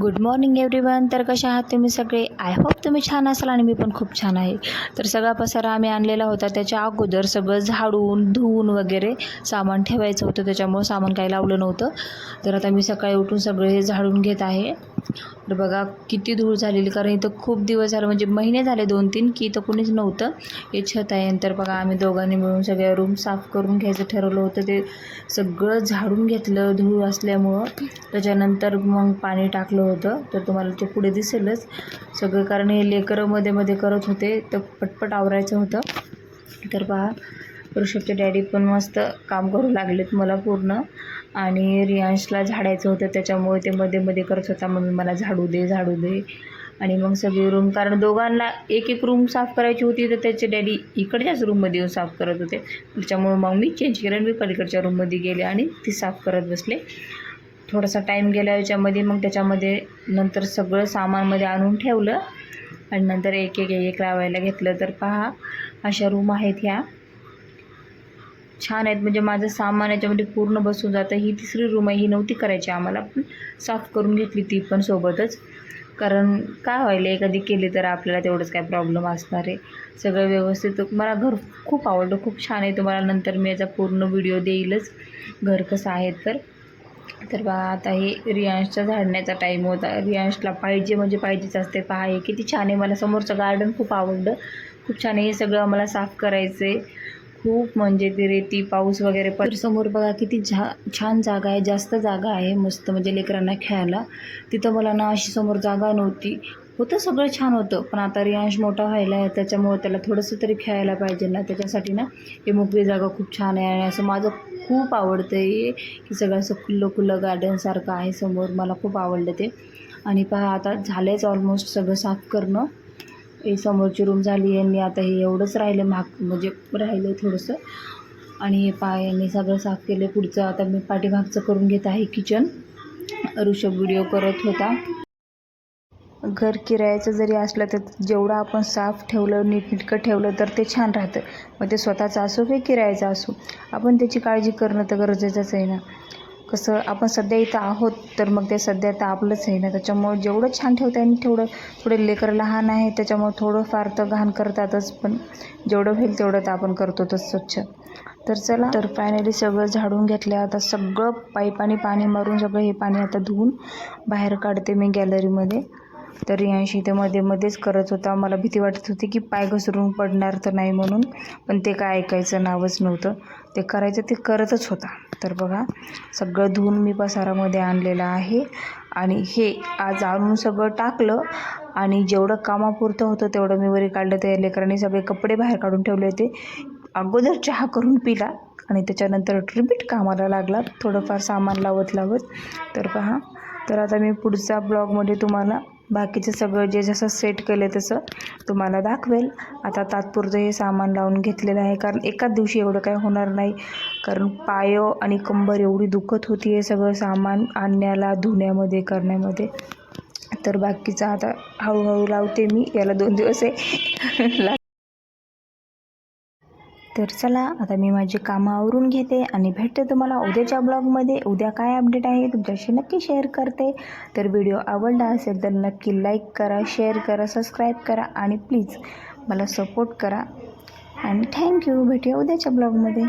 Good morning everyone तर कशा आहात तुम्ही सगळे? आय होप तुम्ही छान असाल आणि मी पण खूप छान आहे. तर सगळा पसारा आम्ही आणलेला होता. त्याच्या अगोदर सगळं झाडून धुवून वगैरे सामान ठेवायचं होतं. त्याच्यामुळं सामान काही लावलं नव्हतं. तर आता मी सकाळी उठून सगळे हे झाडून घेत आहे. तर बघा किती धूळ झालेली कारण इथं खूप दिवस झाले म्हणजे महिने झाले दोन तीन की इथं कुणीच नव्हतं. हे छत आहे नंतर बघा आम्ही दोघांनी मिळून सगळ्या रूम साफ करून घ्यायचं ठरवलं होतं. ते सगळं झाडून घेतलं धूळ असल्यामुळं. त्याच्यानंतर मग पाणी टाकलं होतं तर तुम्हाला ते पुढे दिसेलच. सगळं कारण हे लेकरं मध्ये मध्ये करत होते तर पटपट आवरायचं होतं. तर पहा ऋषभचे डॅडी पण मस्त काम करू लागलेत मला पूर्ण. आणि रियांशला झाडायचं होतं त्याच्यामुळे ते मध्ये मध्ये करत होता म्हणून मला झाडू दे झाडू दे. आणि मग सगळी रूम कारण दोघांना एक एक रूम साफ करायची होती तर त्याचे डॅडी इकडच्याच रूममध्ये येऊन साफ करत होते. त्याच्यामुळे मग मी चेंज केलं आणि मी पलीकडच्या रूममध्ये गेले आणि ती साफ करत बसले. थोडासा टाईम गेला याच्यामध्ये मग त्याच्यामध्ये नंतर सगळं सामानमध्ये आणून ठेवलं. आणि नंतर एक एक एक लावायला घेतलं. तर पहा अशा रूम आहेत ह्या. छान आहेत. म्हणजे माझं सामान याच्यामध्ये पूर्ण बसून जातं. ही तिसरी रूम आहे. ही नव्हती करायची आम्हाला. पण साफ करून घेतली ती पण सोबतच. कारण काय व्हायला एखादी केली तर आपल्याला तेवढंच काय प्रॉब्लेम असणार आहे. सगळं व्यवस्थित. मला घर खूप आवडलं. खूप छान आहे. तुम्हाला नंतर मी याचा पूर्ण व्हिडिओ देईलच. घर कसं आहे तर. तर बा आता हे रियांशचा झाडण्याचा टाईम होता. रियांशला पाहिजे म्हणजे पाहिजेच असते. पहा हे किती छान आहे. मला समोरचं गार्डन खूप आवडलं. खूप छान आहे. हे सगळं आम्हाला साफ करायचं आहे खूप म्हणजे ते रेती पाऊस वगैरे पण समोर बघा किती झा छान जागा आहे जास्त जागा आहे मस्त म्हणजे लेकरांना खेळायला. तिथं मला ना अशी समोर जागा नव्हती. होतं सगळं छान होतं पण आता रियांश मोठा व्हायला आहे त्याच्यामुळं त्याला थोडंसं तरी खेळायला पाहिजे ना. त्याच्यासाठी ना हे मोकळी जागा खूप छान आहे आणि असं माझं खूप आवडतं हे की सगळं असं खुल्लं खुल्लं गार्डनसारखं आहे समोर. मला खूप आवडलं ते. आणि पहा आता झालंच ऑलमोस्ट सगळं साफ करणं. हे समोरची रूम झाली आणि आता हे एवढंच राहिलं माग म्हणजे राहिलं थोडंसं. आणि हे पाय सगळं साफ केलं. पुढचं आता मी पाठीमागचं करून घेत आहे किचन ऋषभ व्हिडिओ करत होता. घर किरायाचं जरी असलं तर जेवढं आपण साफ ठेवलं नीटनेटकं ठेवलं तर ते छान राहतं. मग ते स्वतःचं असो की किरायाचं असो. आपण त्याची काळजी करणं तर गरजेचंच आहे ना. कसं आपण सध्या इथं आहोत तर मग ते सध्या तर आपलंच आहे ना. त्याच्यामुळं जेवढं छान ठेवता येईल तेवढं थोडे लेकरं लहान आहे त्याच्यामुळं थोडंफार तर घाण करतातच पण जेवढं होईल तेवढं तर आपण करतोच स्वच्छ. तर चला तर फायनली सगळं झाडून घेतलं आता सगळं पाईपाने पाणी मारून सगळं हे पाणी आता धुवून बाहेर काढते मी गॅलरीमध्ये तर रियांशी ते मध्ये मध्येच करत होता. मला भीती वाटत होती की पाय घसरून पडणार तर नाही म्हणून पण ते काय ऐकायचं नावच नव्हतं. ते करायचं ते करतच होता. तर बघा सगळं धुवून मी पसारामध्ये आणलेलं आहे. आणि हे आज आणून सगळं टाकलं. आणि जेवढं कामापुरतं होतं तेवढं मी वरी काढलं त्या लेकरांनी सगळे कपडे बाहेर काढून ठेवले होते. अगोदर चहा करून पिला आणि त्याच्यानंतर रिपीट कामाला लागला. थोडंफार सामान लावत लावत तर पहा तर आता मी पुढच्या ब्लॉगमध्ये तुम्हाला बाकीचं सगळं जे जसं सेट केलं तसं तुम्हाला दाखवेल. आता तात्पुरतं हे सामान लावून घेतलेलं आहे कारण एकाच दिवशी एवढं काय होणार नाही. कारण पाय आणि कंबर एवढी दुखत होती हे सगळं सामान आणण्याला धुण्यामध्ये करण्यामध्ये. तर बाकीचं आता हळूहळू लावते मी. याला दोन दिवस आहे. ला तर चला आता मी माझी कामं आवरून घेते आणि भेटते तुम्हाला उद्याच्या ब्लॉगमध्ये. उद्या काय अपडेट आहे तुमच्याशी नक्की शेअर करते. तर व्हिडिओ आवडला असेल तर नक्की लाईक करा शेअर करा सबस्क्राईब करा आणि प्लीज मला सपोर्ट करा. आणि थँक्यू भेटूया उद्याच्या ब्लॉगमध्ये.